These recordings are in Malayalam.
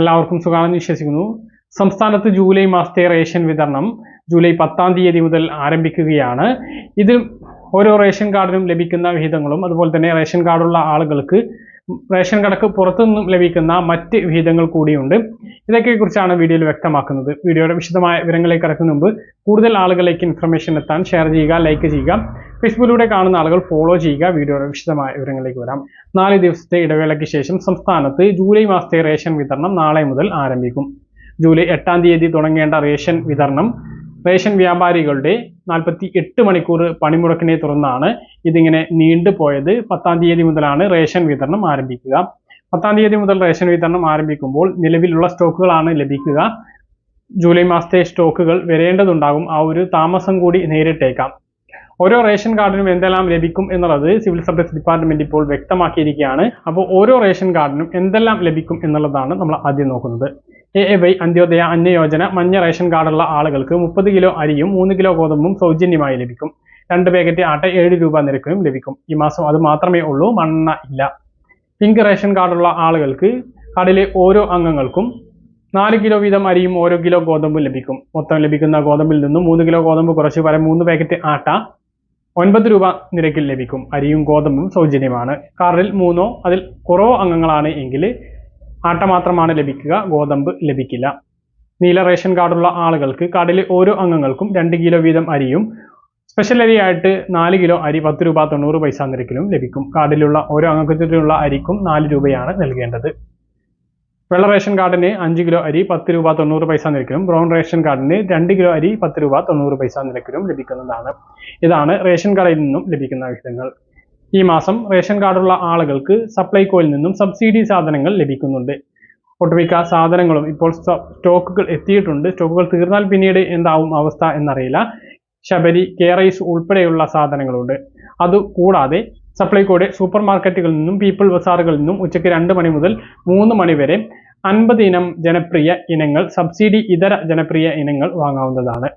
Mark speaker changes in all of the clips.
Speaker 1: എല്ലാവർക്കും സുഖമാണെന്ന് വിശ്വസിക്കുന്നു. സംസ്ഥാനത്ത് ജൂലൈ മാസത്തെ റേഷൻ വിതരണം ജൂലൈ പത്താം തീയതി മുതൽ ആരംഭിക്കുകയാണ്. ഇത് ഓരോ റേഷൻ കാർഡിനും ലഭിക്കുന്ന വിഹിതങ്ങളും അതുപോലെ തന്നെ റേഷൻ കാർഡുള്ള ആളുകൾക്ക് റേഷൻ കടക്ക് പുറത്തുനിന്നും ലഭിക്കുന്ന മറ്റ് വിഹിതങ്ങൾ കൂടിയുണ്ട്. ഇതൊക്കെക്കുറിച്ചാണ് വീഡിയോയിൽ വ്യക്തമാക്കുന്നത്. വീഡിയോയുടെ വിശദമായ വിവരങ്ങളിലേക്ക് കടക്കുന്ന മുമ്പ് കൂടുതൽ ആളുകളിലേക്ക് ഇൻഫർമേഷൻ എത്താൻ ഷെയർ ചെയ്യുക ലൈക്ക് ചെയ്യുക. ഫേസ്ബുക്കിലൂടെ കാണുന്ന ആളുകൾ ഫോളോ ചെയ്യുക. വീഡിയോയുടെ വിശദമായ വിവരങ്ങളിലേക്ക് വരാം. നാല് ദിവസത്തെ ഇടവേളയ്ക്ക് ശേഷം സംസ്ഥാനത്ത് ജൂലൈ മാസത്തെ റേഷൻ വിതരണം നാളെ മുതൽ ആരംഭിക്കും. ജൂലൈ എട്ടാം തീയതി തുടങ്ങേണ്ട റേഷൻ വിതരണം റേഷൻ വ്യാപാരികളുടെ നാൽപ്പത്തി എട്ട് മണിക്കൂർ പണിമുടക്കിനെ തുടർന്നാണ് ഇതിങ്ങനെ നീണ്ടുപോയത് പത്താം തീയതി മുതലാണ് റേഷൻ വിതരണം ആരംഭിക്കുക. പത്താം തീയതി മുതൽ റേഷൻ വിതരണം ആരംഭിക്കുമ്പോൾ നിലവിലുള്ള സ്റ്റോക്കുകളാണ് ലഭിക്കുക. ജൂലൈ മാസത്തെ സ്റ്റോക്കുകൾ വരേണ്ടതുണ്ടാകും. ആ ഒരു താമസം കൂടി നേരിട്ടേക്കാം. ഓരോ റേഷൻ കാർഡിനും എന്തെല്ലാം ലഭിക്കും എന്നുള്ളത് സിവിൽ സപ്ലൈസ് ഡിപ്പാർട്ട്മെന്റ് ഇപ്പോൾ വ്യക്തമാക്കിയിരിക്കുകയാണ്. അപ്പോൾ ഓരോ റേഷൻ കാർഡിനും എന്തെല്ലാം ലഭിക്കും എന്നുള്ളതാണ് നമ്മൾ ആദ്യം നോക്കുന്നത്. A A Y Antyodaya Annayojana മഞ്ഞ റേഷൻ കാർഡുള്ള ആളുകൾക്ക് മുപ്പത് കിലോ അരിയും മൂന്ന് കിലോ ഗോതമ്പും സൗജന്യമായി ലഭിക്കും. രണ്ട് പാക്കറ്റ് ആട്ട ഏഴ് രൂപ നിരക്കിലും ലഭിക്കും. ഈ മാസം അത് മാത്രമേ ഉള്ളൂ മണ്ണ ഇല്ല. പിങ്ക് റേഷൻ കാർഡുള്ള ആളുകൾക്ക് കാർഡിലെ ഓരോ അംഗങ്ങൾക്കും നാല് കിലോ വീതം അരിയും ഓരോ കിലോ ഗോതമ്പും ലഭിക്കും. മൊത്തം ലഭിക്കുന്ന ഗോതമ്പിൽ നിന്നും മൂന്ന് കിലോ ഗോതമ്പ് കുറച്ച് വരെ മൂന്ന് പാക്കറ്റ് ആട്ട ഒൻപത് രൂപ നിരക്കിൽ ലഭിക്കും. അരിയും ഗോതമ്പും സൗജന്യമാണ്. കാർഡിൽ മൂന്നോ അതിൽ കുറവോ അംഗങ്ങളാണ് എങ്കിൽ ആട്ട മാത്രമാണ് ലഭിക്കുക ഗോതമ്പ് ലഭിക്കില്ല. നീല റേഷൻ കാർഡുള്ള ആളുകൾക്ക് കാർഡിലെ ഓരോ അംഗങ്ങൾക്കും രണ്ട് കിലോ വീതം അരിയും സ്പെഷ്യൽ അരിയായിട്ട് നാല് കിലോ അരി പത്ത് രൂപ തൊണ്ണൂറ് പൈസ നിരക്കിലും ലഭിക്കും. കാർഡിലുള്ള ഓരോ അംഗത്തിലുള്ള അരിക്കും നാല് രൂപയാണ് നൽകേണ്ടത്. വെള്ള റേഷൻ കാർഡിന് അഞ്ച് കിലോ അരി പത്ത് രൂപ തൊണ്ണൂറ് പൈസ നിരക്കിലും ബ്രൗൺ റേഷൻ കാർഡിന് രണ്ട് കിലോ അരി പത്ത് രൂപ തൊണ്ണൂറ് പൈസ നിരക്കിലും ലഭിക്കുന്നതാണ്. ഇതാണ് റേഷൻ കാർഡിൽ നിന്നും ലഭിക്കുന്ന വിഹിതങ്ങൾ. ഈ മാസം റേഷൻ കാർഡുള്ള ആളുകൾക്ക് സപ്ലൈകോയിൽ നിന്നും സബ്സിഡി സാധനങ്ങൾ ലഭിക്കുന്നുണ്ട്. ഒട്ടുമിക്ക സാധനങ്ങളും ഇപ്പോൾ സ്റ്റോക്കുകൾ എത്തിയിട്ടുണ്ട്. സ്റ്റോക്കുകൾ തീർന്നാൽ പിന്നീട് എന്താവും അവസ്ഥ എന്നറിയില്ല. ശബരി കെ റൈസ് ഉൾപ്പെടെയുള്ള സാധനങ്ങളുണ്ട്. അതുകൂടാതെ സപ്ലൈകോയുടെ സൂപ്പർ മാർക്കറ്റുകളിൽ നിന്നും പീപ്പിൾ ബസാറുകളിൽ നിന്നും ഉച്ചയ്ക്ക് രണ്ട് മണി മുതൽ മൂന്ന് മണി വരെ അൻപത് ഇനം ജനപ്രിയ ഇനങ്ങൾ സബ്സിഡി ഇതര ജനപ്രിയ ഇനങ്ങൾ വാങ്ങാവുന്നതാണ്.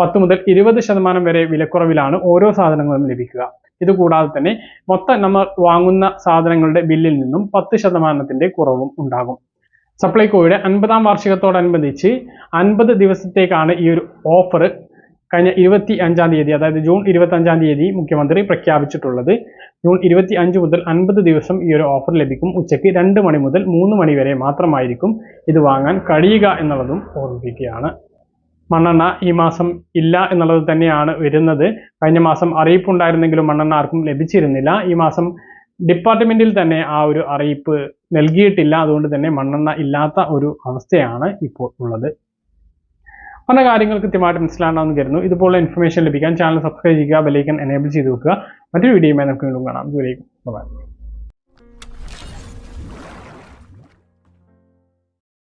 Speaker 1: പത്ത് മുതൽ ഇരുപത് ശതമാനം വരെ വിലക്കുറവിലാണ് ഓരോ സാധനങ്ങളും ലഭിക്കുക. ഇതുകൂടാതെ തന്നെ മൊത്തം നമ്മൾ വാങ്ങുന്ന സാധനങ്ങളുടെ ബില്ലിൽ നിന്നും പത്ത് ശതമാനത്തിന്റെ കുറവും ഉണ്ടാകും. സപ്ലൈകോയുടെ അൻപതാം വാർഷികത്തോടനുബന്ധിച്ച് അൻപത് ദിവസത്തേക്കാണ് ഈ ഒരു ഓഫർ കഴിഞ്ഞ ഇരുപത്തി അഞ്ചാം തീയതി അതായത് ജൂൺ ഇരുപത്തി അഞ്ചാം തീയതി മുഖ്യമന്ത്രി പ്രഖ്യാപിച്ചിട്ടുള്ളത്. ജൂൺ ഇരുപത്തി അഞ്ച് മുതൽ അൻപത് ദിവസം ഈ ഒരു ഓഫർ ലഭിക്കും. ഉച്ചയ്ക്ക് രണ്ട് മണി മുതൽ മൂന്ന് മണി വരെ മാത്രമായിരിക്കും ഇത് വാങ്ങാൻ കഴിയുക എന്നുള്ളതും ഓർമ്മിപ്പിക്കുകയാണ്. മണ്ണെണ്ണ ഈ മാസം ഇല്ല എന്നുള്ളത് തന്നെയാണ് വരുന്നത്. കഴിഞ്ഞ മാസം അറിയിപ്പുണ്ടായിരുന്നെങ്കിലും മണ്ണെണ്ണ ആർക്കും ലഭിച്ചിരുന്നില്ല. ഈ മാസം ഡിപ്പാർട്ട്മെന്റിൽ തന്നെ ആ ഒരു അറിയിപ്പ് നൽകിയിട്ടില്ല. അതുകൊണ്ട് തന്നെ മണ്ണെണ്ണ ഇല്ലാത്ത ഒരു അവസ്ഥയാണ് ഇപ്പോൾ ഉള്ളത്. പല കാര്യങ്ങൾ കൃത്യമായിട്ട് മനസ്സിലാണെന്ന് കരുതുന്നു. ഇതുപോലുള്ള ഇൻഫർമേഷൻ ലഭിക്കാൻ ചാനൽ സബ്സ്ക്രൈബ് ചെയ്യുക ബെലൈക്കൻ എനേബിൾ ചെയ്ത് വെക്കുക. മറ്റൊരു വീഡിയോയുമായി നമുക്ക് വീണ്ടും കാണാം. ദൂരേക്കും ബൈ